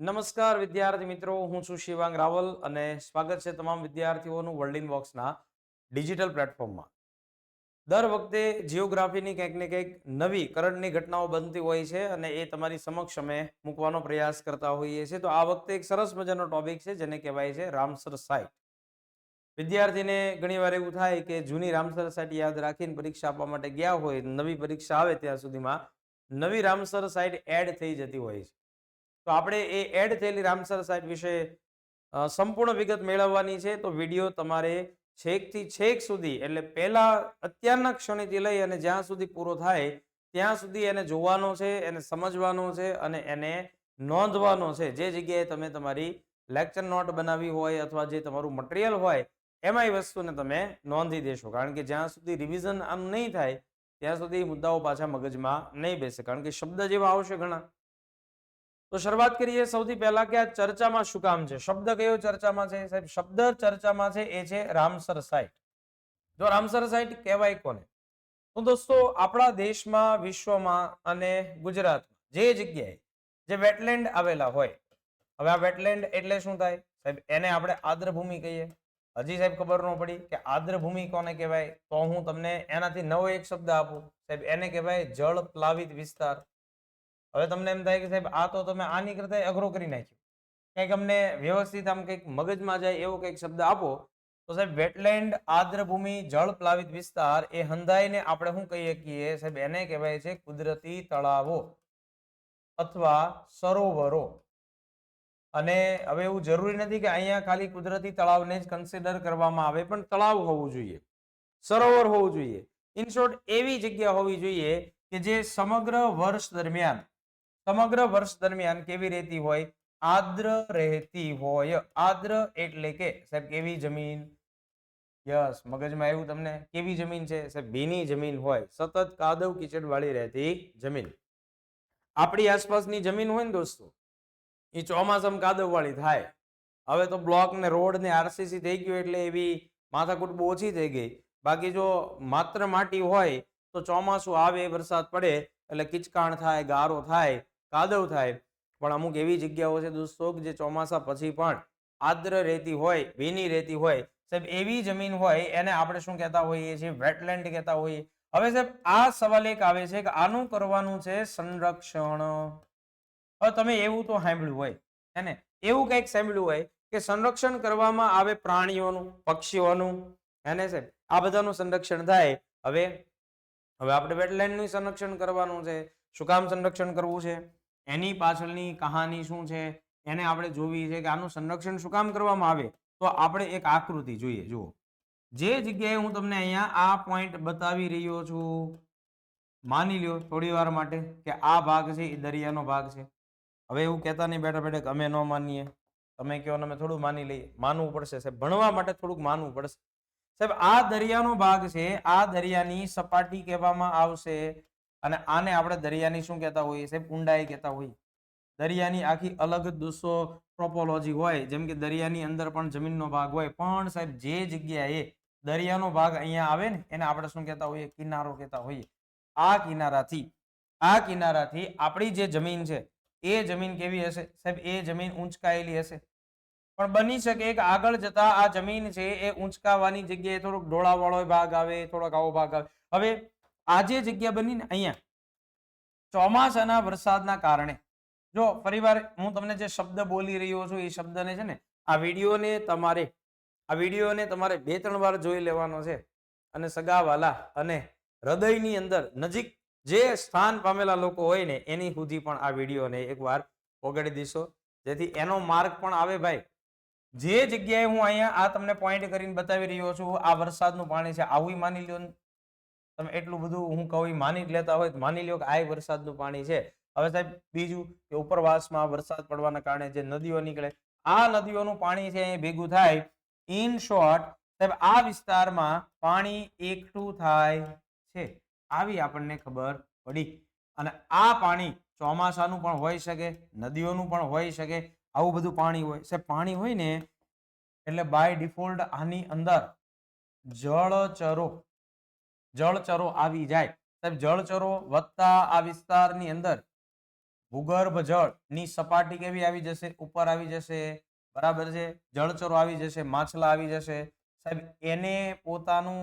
નમસ્કાર વિદ્યાર્થી મિત્રો, હું છું શિવાંગ રાવલ અને સ્વાગત છે તમામ વિદ્યાર્થીઓનું વર્લ્ડ ઇન બોક્સના ડિજિટલ પ્લેટફોર્મમાં. દર વખતે જિયોગ્રાફીની કંઈક ને કંઈક નવી કરંટની ઘટનાઓ બનતી હોય છે અને એ તમારી સમક્ષ અમે મૂકવાનો પ્રયાસ કરતા હોઈએ છીએ. તો આ વખતે એક સરસ મજાનો ટોપિક છે, જેને કહેવાય છે રામસર સાઇટ વિદ્યાર્થીને ઘણીવાર એવું થાય કે જૂની રામસર સાઇટ યાદ રાખીને પરીક્ષા આપવા માટે ગયા હોય, નવી પરીક્ષા આવે ત્યાં સુધીમાં નવી રામસર સાઇટ એડ થઈ જતી હોય છે. તો આપણે એ એડ થયેલી રામસર સાઇટ વિશે સંપૂર્ણ વિગત મેળવવાની છે. તો વીડિયો તમારે છેકથી છેક સુધી, એટલે પહેલાં અત્યારના ક્ષણેથી લઈ અને જ્યાં સુધી પૂરો થાય, ત્યાં સુધી એને જોવાનો છે, એને સમજવાનો છે અને એને નોંધવાનો છે. જે જગ્યાએ તમે તમારી લેક્ચર નોટ બનાવી હોય અથવા જે તમારું મટીરિયલ હોય એમાં એ વસ્તુને તમે નોંધી દેશો. કારણ કે જ્યાં સુધી રિવિઝન આમ નહીં થાય, ત્યાં સુધી મુદ્દાઓ પાછા મગજમાં નહીં બેસે. કારણ કે શબ્દ જેવા આવશે ઘણા. તો શરૂઆત કરીએ સૌથી પહેલા કે આ ચર્ચામાં શું કામ છે? શબ્દ કયો ચર્ચામાં છે? સાહેબ, શબ્દ ચર્ચામાં છે, એ છે રામસર સાઇટ. જો રામસર સાઇટ કહેવાય કોને? તો દોસ્તો, આપણા દેશમાં, વિશ્વમાં અને ગુજરાતમાં જે જગ્યાએ જે વેટલેન્ડ આવેલા હોય, હવે આ વેટલેન્ડ એટલે શું થાય? સાહેબ, એને આપણે આદ્રભૂમિ કહીએ. હજી સાહેબ ખબર ન પડી કે આદ્રભૂમિ કોને કહેવાય? તો હું તમને એનાથી નવો એક શબ્દ આપું. સાહેબ, એને કહેવાય જળ પ્લાવિત વિસ્તાર. હવે તમને એમ થાય કે સાહેબ, આ તો તમે આની કરતા અઘરો કરી નાખ્યો. કંઈક અમને વ્યવસ્થિત આમ કંઈક મગજમાં જાય એવો કંઈક શબ્દ આપો, તો સાહેબ વેટલેન્ડ આદ્રભૂમિ જળ પ્લાવિત વિસ્તાર એ હંધાઈને આપણે શું કહીએ કે સાહેબ, એને કહેવાય છે કુદરતી તળાવો અથવા સરોવરો. અને હવે એવું જરૂરી નથી કે અહીંયા ખાલી કુદરતી તળાવને જ કન્સિડર કરવામાં આવે, પણ તળાવ હોવું જોઈએ. સરોવર હોવું જોઈએ. ઇન શોર્ટ એવી જગ્યા હોવી જોઈએ કે જે સમગ્ર વર્ષ દરમિયાન સમગ્ર વર્ષ દરમિયાન કેવી રહેતી હોય? આદ્ર રહેતી હોય. આદ્ર એટલે કે, સાહેબ, કેવી જમીન? યસ, મગજમાં આવ્યું તમને? કેવી જમીન છે? સાહેબ, ભીની જમીન હોય. સતત કાદવ કીચડ વાળી રહેતી જમીન. આપણી આસપાસની જમીન હોય ને દોસ્તો, એ ચોમાસામાં કાદવ વાળી થાય. હવે તો બ્લોક ને રોડ ને આરસીસી થઈ ગયું એટલે એવી માથાકૂટ બહુ ઓછી થઈ ગઈ. બાકી જો માત્ર માટી હોય, તો ચોમાસું આવે, વરસાદ પડે, એટલે કિચકાણ થાય, ગારો થાય કાદવ થાય. પણ અમુક એવી જગ્યાઓ છે દોસ્તો જે ચોમાસા પછી પણ આદ્ર રહેતી હોય, ભીની રહેતી હોય. સાહેબ, એવી જમીન હોય, એને આપણે શું કહેતા હોઈએ છીએ? વેટલેન્ડ કહેતા હોઈએ. હવે સાહેબ, આ સવાલ એક આવે છે કે આનું કરવાનું છે સંરક્ષણ. હવે તમે એવું તો સાંભળ્યું હોય, હે એવું કંઈક સાંભળ્યું હોય કે સંરક્ષણ કરવામાં આવે પ્રાણીઓનું, પક્ષીઓનું, હે ને સાહેબ? આ બધાનું સંરક્ષણ થાય. હવે હવે આપણે વેટલેન્ડનું સંરક્ષણ કરવાનું છે. શું કામ સંરક્ષણ કરવું છે? એની પાછળની કહાની શું છે, એને આપણે જોવી છે કે આનું સંરક્ષણ શું કામ કરવામાં આવે, તો આપણે એક આકૃતિ જોઈએ, જુઓ. જે જગ્યાએ હું તમને અહીંયા આ પોઈન્ટ બતાવી રહ્યો છું, માની લ્યો થોડી વાર માટે કે આ ભાગ છે, એ દરિયાનો ભાગ છે. હવે એવું કહેતા નહીં, બેઠા બેઠા અમે ન માનીએ. તમે કહો અમે થોડું માની લઈએ. માનવું પડશે સાહેબ, ભણવા માટે થોડુંક માનવું પડશે. સાહેબ, આ દરિયાનો ભાગ છે, આ દરિયાની સપાટી કહેવામાં આવશે. અને આને આપણે દરિયાની શું કહેતા હોઈએ સાહેબ ઊંડાઈ કહેતા હોઈએ. દરિયાની આખી અલગ દોસ્તો પ્રોપોલોજી હોય, જેમ કે દરિયાની અંદર પણ જમીનનો ભાગ હોય, પણ સાહેબ જે જગ્યાએ દરિયાનો ભાગ અહીંયા આવે ને, એને આપણે શું કહેતા હોઈએ? કિનારો કહેતા હોઈએ. આ કિનારાથી આ કિનારાથી આપણી જે જમીન છે, એ જમીન કેવી હશે? સાહેબ, એ જમીન ઊંચકાયેલી હશે. પણ બની શકે કે આગળ જતા આ જમીન છે, એ ઊંચકાવાની જગ્યાએ થોડોક ઢોળાવાળો ભાગ આવે, થોડોક આવો ભાગ આવે. હવે આ જે જગ્યા બની ને અહીંયા ચોમાસાના વરસાદના કારણે. જો ફરીવાર હું તમને જે શબ્દ બોલી રહ્યો છું, એ શબ્દને છે ને આ વિડીયોને તમારે, આ વિડીયોને તમારે બે ત્રણ વાર જોઈ લેવાનો છે. અને સગાવાલા અને હૃદયની અંદર નજીક જે સ્થાન પામેલા લોકો હોય ને, એની સુધી પણ આ વિડીયોને એકવાર ઓગાડી દેશો. જેથી એનો માર્ક પણ આવે ભાઈ. જે જગ્યાએ હું અહીંયા આ તમને પોઈન્ટ કરીને બતાવી રહ્યો છું, આ વરસાદનું પાણી છે, આવું માની ને. તમે એટલું બધું હું કહું માની લેતા હોય માની લ્યો કે આ વરસાદનું પાણી છે. હવે સાહેબ, બીજું કે ઉપરવાસમાં વરસાદ પડવાના કારણે જે નદીઓ નીકળે, આ નદીઓનું પાણી છે એ ભેગું થાય. ઇન શોર્ટ સાહેબ, આ વિસ્તારમાં પાણી એકઠું થાય છે. આવી આપણને ખબર પડી. અને આ પાણી ચોમાસાનું પણ હોઈ શકે, નદીઓનું પણ હોઈ શકે, આવું બધું પાણી હોય. સાહેબ, પાણી હોય ને એટલે બાય ડિફોલ્ટ આની અંદર જળચરો જળચરો આવી જાય. સાહેબ, જળચરો વધતા આ વિસ્તારની અંદર ભૂગર્ભ જળની સપાટી કેવી આવી જશે? ઉપર આવી જશે. બરાબર છે? જળચરો આવી જશે, માછલા આવી જશે. સાહેબ, એને પોતાનું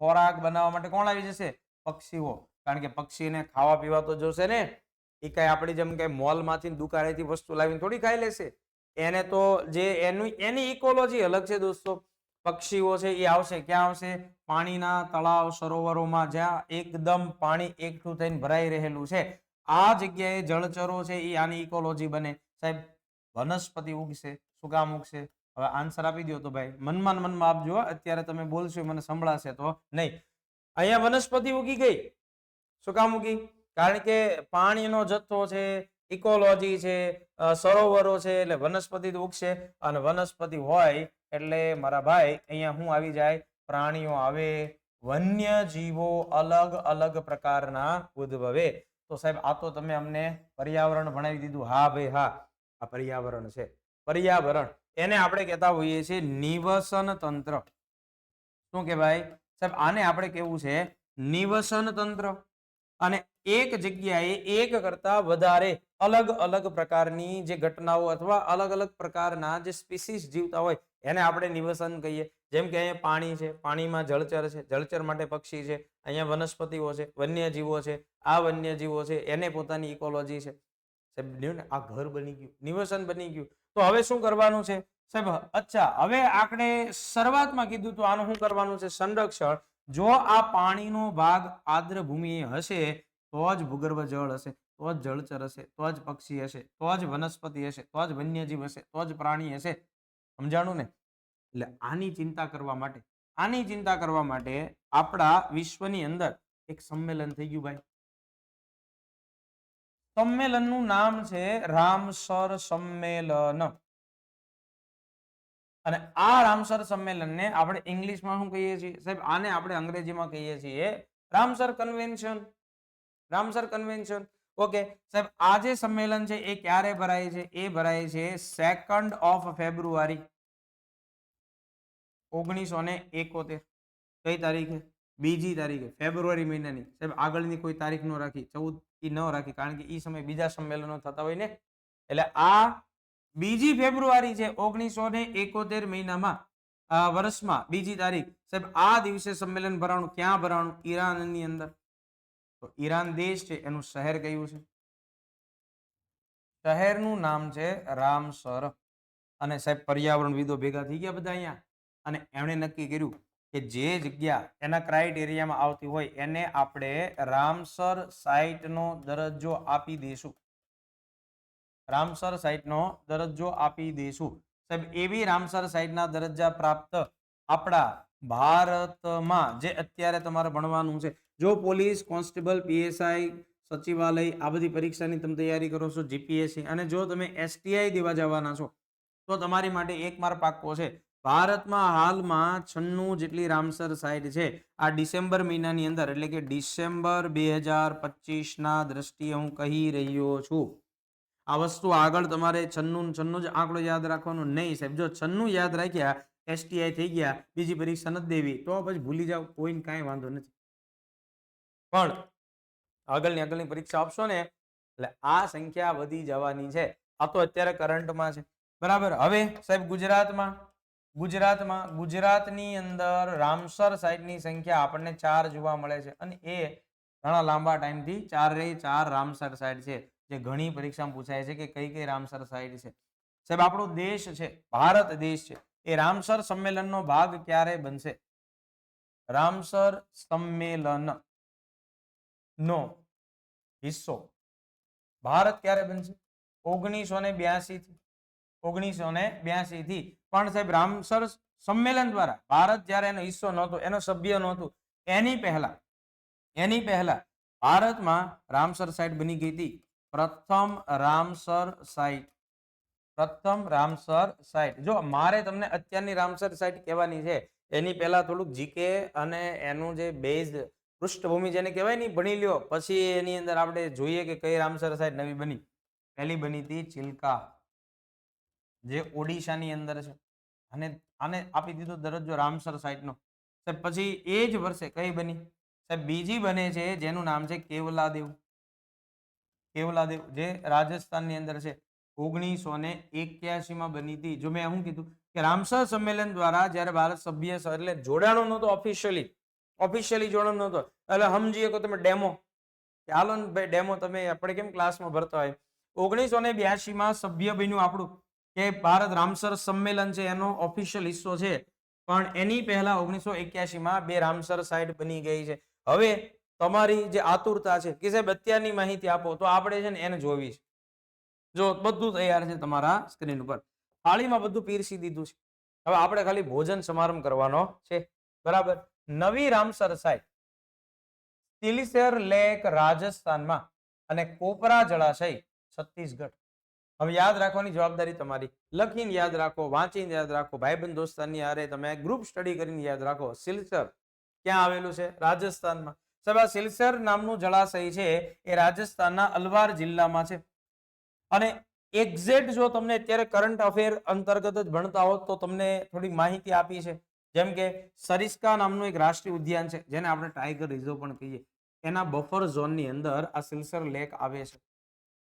ખોરાક બનાવવા માટે કોણ આવી જશે? પક્ષીઓ. કારણ કે પક્ષીને ખાવા પીવા તો જોશે ને. એ કઈ આપણી જેમ કે મોલમાંથી દુકાનેથી વસ્તુ લાવીને થોડી ખાઈ લેશે. એને તો જે એનું, એની ઇકોલોજી અલગ છે દોસ્તો. પક્ષીઓ છે એ આવશે. ક્યાં આવશે? પાણીના તળાવ સરોવરોમાં જ્યાં એકદમ પાણી એકઠું થઈને ભરાઈ રહેલું છે. આ જગ્યાએ જળચરો છે એ આની ઇકોલોજી બને. સાહેબ, વનસ્પતિ ઉગશે. શું ઉગશે? હવે આન્સર આપી દો તો ભાઈ. મનમાં મનમાં જુઓ. અત્યારે તમે બોલશો મને સંભળાશે તો. નહીં. અહીંયા વનસ્પતિ ઉગી ગઈ. શું કામ ઉગી? કારણ કે પાણીનો જથ્થો છે ઇકોલોજી છે સરોવરો છે એટલે વનસ્પતિ ઉગશે. અને વનસ્પતિ હોય એટલે મારા ભાઈ, અહીંયા હું આવી જાય, પ્રાણીઓ આવે વન્ય જીવો અલગ અલગ પ્રકારના ઉદ્ભવે. તો સાહેબ, આ તો તમે અમને પર્યાવરણ ભણાવી દીધું. હા ભાઈ, હા, આ પર્યાવરણ છે. પર્યાવરણ. એને આપણે કહેતા હોઈએ છીએ નિવસન તંત્ર. શું કહેવાય સાહેબ, આને આપણે કેવું છે નિવસન તંત્ર. અને એક જગ્યાએ એક કરતા વધારે અલગ અલગ પ્રકારની જે ઘટનાઓ અથવા અલગ અલગ પ્રકારના જે સ્પીસીસ જીવતા હોય, એને આપણે નિવસન કહીએ. જેમ કે અહીંયા પાણી છે, પાણીમાં જળચર છે, જળચર માટે પક્ષી છે, અહીંયા વનસ્પતિઓ છે, વન્યજીવો છે, આ વન્યજીવો છે, એને પોતાની ઇકોલોજી છે. સાહેબ આ ઘર બની ગયું, નિવસન બની ગયું. તો હવે શું કરવાનું છે? સાહેબ, અચ્છા, હવે આપણે શરૂઆતમાં કીધું તો આનું શું કરવાનું છે? સંરક્ષણ. જો આ પાણીનો ભાગ આર્દ્ર ભૂમિ હશે તો જ ભૂગર્ભ જળ હશે, તો જ જળચર હશે, તો જ પક્ષી હશે, તો જ વનસ્પતિ હશે, તો જ વન્યજીવ હશે, તો જ પ્રાણી હશે. સમજાણું ને? એટલે આની ચિંતા કરવા માટે, આની ચિંતા કરવા માટે આપણા વિશ્વની અંદર એક સંમેલન થઈ ગયું ભાઈ. સંમેલનનું નામ છે રામસર સંમેલન. અને આ રામસર સંમેલનને આપણે ઇંગ્લિશમાં શું કહીએ છીએ? સાહેબ, આને આપણે અંગ્રેજીમાં કહીએ છીએ Ramsar convention Ramsar convention okay સાહેબ આ જે સંમેલન છે, એ ક્યારે ભરાય છે? એ ભરાય છે સેકન્ડ ઓફ ફેબ્રુઆરી ઓગણીસો ને એકોતેર. કઈ તારીખે? બીજી તારીખે ફેબ્રુઆરી મહિનાની. સાહેબ, આગળની કોઈ તારીખ ન રાખી ચૌદ ઈ ન રાખી, કારણ કે એ સમય બીજા સંમેલનો થતા હોય ને. એટલે આ બીજી ફેબ્રુઆરી છે, ઓગણીસો ને એકોતેર મહિનામાં વર્ષમાં, બીજી તારીખ. સાહેબ, આ દિવસે સંમેલન ભરાણું, ક્યાં ભરાણું? ઈરાનની અંદર. તો ઈરાન દેશ છે, એનું શહેર કયું છે? શહેરનું નામ છે રામસર. અને સાહેબ પર્યાવરણવિદો ભેગા થઈ ગયા બધા અહીંયા. અને એમણે નક્કી કર્યું કે જે જગ્યા એના ક્રાઇટેરિયામાં આવતી હોય, એને આપણે રામસર સાઇટનો દરજ્જો આપી દઈશું રામસર સાઇટનો દરજ્જો આપી દઈશું સાહેબ, એવી રામસર સાઇટના દરજ્જા પ્રાપ્ત આપણા ભારતમાં, જે અત્યારે તમારે ભણવાનું છે જો પોલીસ, કોન્સ્ટેબલ, પીએસઆઈ, સચિવાલય આ બધી પરીક્ષાની તમે તૈયારી કરો છો, જીપીએસસી અને જો તમે એસટીઆઈ દેવા જવાના છો, તો તમારી માટે એક માર પાક્કો છે. ભારતમાં હાલમાં છન્નું જેટલી રામસર સાઇટ છે. આ ડિસેમ્બર મહિનાની અંદર, એટલે કે ડિસેમ્બર બે હજાર પચીસના દ્રષ્ટિએ હું કહી રહ્યો છું. આ વસ્તુ આગળ તમારે છન્નું છન્નું જ આંકડો યાદ રાખવાનો નહીં સાહેબ. જો છન્નું યાદ રાખ્યા, એસટીઆઈ થઈ ગયા, બીજી પરીક્ષા નથી દેવી, તો પછી ભૂલી જાવ કોઈને કાંઈ વાંધો નથી. પણ આગળની આગળની પરીક્ષા આપશો ને, એટલે આ સંખ્યા વધી જવાની છે. આ તો અત્યારે કરંટમાં છે. બરાબર? હવે સાહેબ ગુજરાતમાં ગુજરાતમાં, ગુજરાતની અંદર રામસર સાઇટની સંખ્યા આપણને ચાર જોવા મળે છે અને એ ઘણા લાંબા ટાઈમથી ચાર રે ચાર રામસર સાઇટ છે. જે ઘણી પરીક્ષામાં પૂછાય છે કે કઈ કઈ રામસર સાઇટ છે. સાહેબ, આપણો દેશ છે, ભારત દેશ છે. એ રામસર સંમેલનનો ભાગ ક્યારે બનશે? રામસર સંમેલન. નો હિસ્સો. ભારત ક્યારે બનશે? ઓગણીસો ને બ્યાસી થી. ઓગણીસો ને બ્યાસી થી. પણ સાહેબ, રામસર સંમેલન દ્વારા ભારત જ્યારે એનો હિસ્સો નહોતો, એનો સભ્ય નહોતું, એની પહેલા એની પહેલા ભારતમાં રામસર સાઇટ બની ગઈ હતી. પ્રથમ રામસર સાઇટ પ્રથમ રામસર સાઇટ જો મારે તમને અત્યારની રામસર સાઇટ કહેવાની છે, એની પહેલા થોડુંક જીકે અને એનું જે બેઝ પૃષ્ઠભૂમિ જેને કહેવાય ને ઈ ભણી લ્યો. પછી એની અંદર આપણે જોઈએ કે કઈ રામસર સાઇટ નવી બની. પહેલી બની હતી ચિલ્કા, જે ઓડિશાની અંદર છે. અને આને આપી દીધો દરજ્જો રામસર સાઇટનો સાહેબ, પછી એ જ વર્ષે કઈ બની? સાહેબ, બીજી બને છે, જેનું નામ છે કેવલાદેવ. કેવલાદેવ, જે રાજસ્થાનની અંદર છે. ઓગણીસો ને એક્યાસીમાં બની હતી. જો મેં શું કીધું કે રામસર સંમેલન દ્વારા જ્યારે ભારત સભ્ય એટલે જોડાણો નહોતો ઓફિશિયલી ઓફિશિયલી જોડાણો નહોતો. એટલે સમજીએ કે તમે ડેમો. ચાલો ને ભાઈ, ડેમો તમે આપણે કેમ ક્લાસમાં ભરતા હોય? ઓગણીસો ને બ્યાસીમાં સભ્ય બન્યું આપણું કે ભારત રામસર સંમેલન છે, એનો ઓફિશિયલ હિસ્સો છે. પણ એની પહેલા ઓગણીસો એક્યાસીમાં બે રામસર સાઇટ બની ગઈ છે. હવે તમારી જે આતુરતા છે, કે સાહેબ અત્યારની માહિતી આપો, તો આપણે છે ને એને જોવી છે. જો બધું તૈયાર છે તમારા સ્ક્રીન ઉપર. થાળીમાં બધું પીરસી દીધું છે. હવે આપણે ખાલી ભોજન સમારંભ કરવાનો છે. બરાબર? નવી રામસર સાઇટ તિલિસેર લેક રાજસ્થાનમાં અને કોપરા જળાશય છત્તીસગઢ. હવે યાદ રાખવાની જવાબદારી તમારી. લખીને યાદ રાખો, વાંચીને યાદ રાખો, ભાઈબંધ દોસ્તાની હારે તમે ગ્રુપ સ્ટડી કરીને યાદ રાખો. સિલસર ક્યાં આવેલું છે? રાજસ્થાનમાં. સાહેબ, આ સિલસર નામનું જળાશય છે, એ રાજસ્થાનના અલવાર જિલ્લામાં છે. અને એક્ઝેક્ટ જો તમને અત્યારે કરંટ અફેર અંતર્ગત જ ભણતા હોત, તો તમને થોડી માહિતી આપી છે. જેમ કે સરિસ્કા નામનું એક રાષ્ટ્રીય ઉદ્યાન છે, જેને આપણે ટાઈગર રિઝર્વ પણ કહીએ. એના બફર ઝોનની અંદર આ સિલસર લેક આવે છે.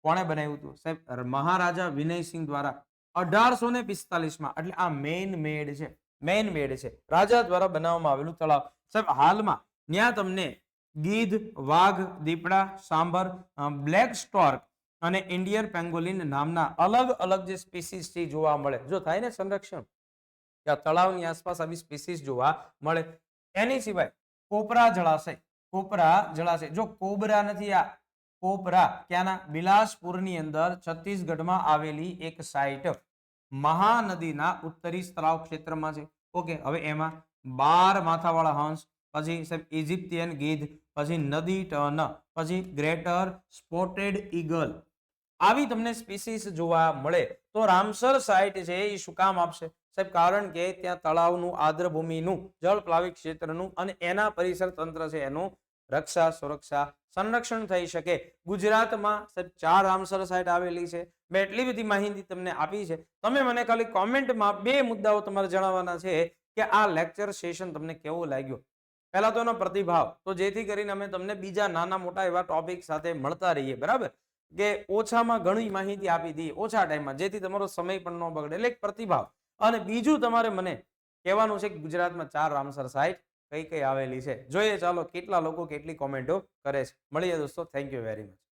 કોણે બનાવ્યું હતું? સાહેબ, મહારાજા વિનયસિંહ દ્વારા અઢારસો ને પિસ્તાલીસમાં, એટલે આ મેઇન મેડ છે મેઇન મેડ છે. રાજા દ્વારા બનાવવામાં આવેલું તળાવ. સાહેબ, હાલમાં ત્યાં તમને ગીધ, વાઘ, દીપડા, સાંભર બ્લેક સ્ટોર્ક અને ઇન્ડિયન પેંગોલિન નામના અલગ અલગ જે સ્પીસીસ છે જોવા મળે. જો થાય ને સંરક્ષણ આ તળાવની આસપાસ આવી સ્પીસીસ જોવા મળે. એની સિવાય કોપરા જળાશય કોપરા જળાશય. જો કોબરા નથી, આ કોપરા ક્યાંના? બિલાસપુરની અંદર છત્તીસગઢમાં આવેલી એક સાઇટ મહાનદીના ઉત્તરી તળાવ ક્ષેત્રમાં છે. ઓકે, હવે એમાં બાર માથાવાળા હંસ, પછી સાહેબ ઇજિપ્તિયન ગીધ, પછી નદી ટર્ન પછી ગ્રેટર સ્પોટેડ ઈગલ આવી તમને સ્પીસીસ જોવા મળે. તો રામસર સાઇટ છે, એ શું કામ આપશે? સાહેબ, કારણ કે ત્યાં તળાવનું, આદ્રભૂમિનું જળ પ્લાવિક ક્ષેત્રનું અને એના પરિસર તંત્ર છે એનું રક્ષા, સુરક્ષા, સંરક્ષણ થઈ શકે. ગુજરાતમાં સાહેબ ચાર રામસર સાઇટ આવેલી છે. મેં એટલી બધી માહિતી તમને આપી છે. તમે મને ખાલી કોમેન્ટમાં બે મુદ્દાઓ તમારે જણાવવાના છે કે આ લેક્ચર સેશન તમને કેવું લાગ્યું? પહેલા તો એનો પ્રતિભાવ. તો જેથી કરીને અમે તમને બીજા નાના મોટા એવા ટોપિક સાથે મળતા રહીએ, બરાબર? કે ઓછામાં ઘણી માહિતી આપી દઈએ ઓછા ટાઈમમાં, જેથી તમારો સમય પણ ન બગડે. એટલે એક પ્રતિભાવ. અને બીજું તમારે મને કહેવાનું છે કે ગુજરાતમાં ચાર રામસર સાઇટ કઈ કઈ આવેલી છે. જોઈએ, ચાલો, કેટલા લોકો કેટલી કોમેન્ટો કરે છે. મળીએ, દોસ્તો. Thank you very much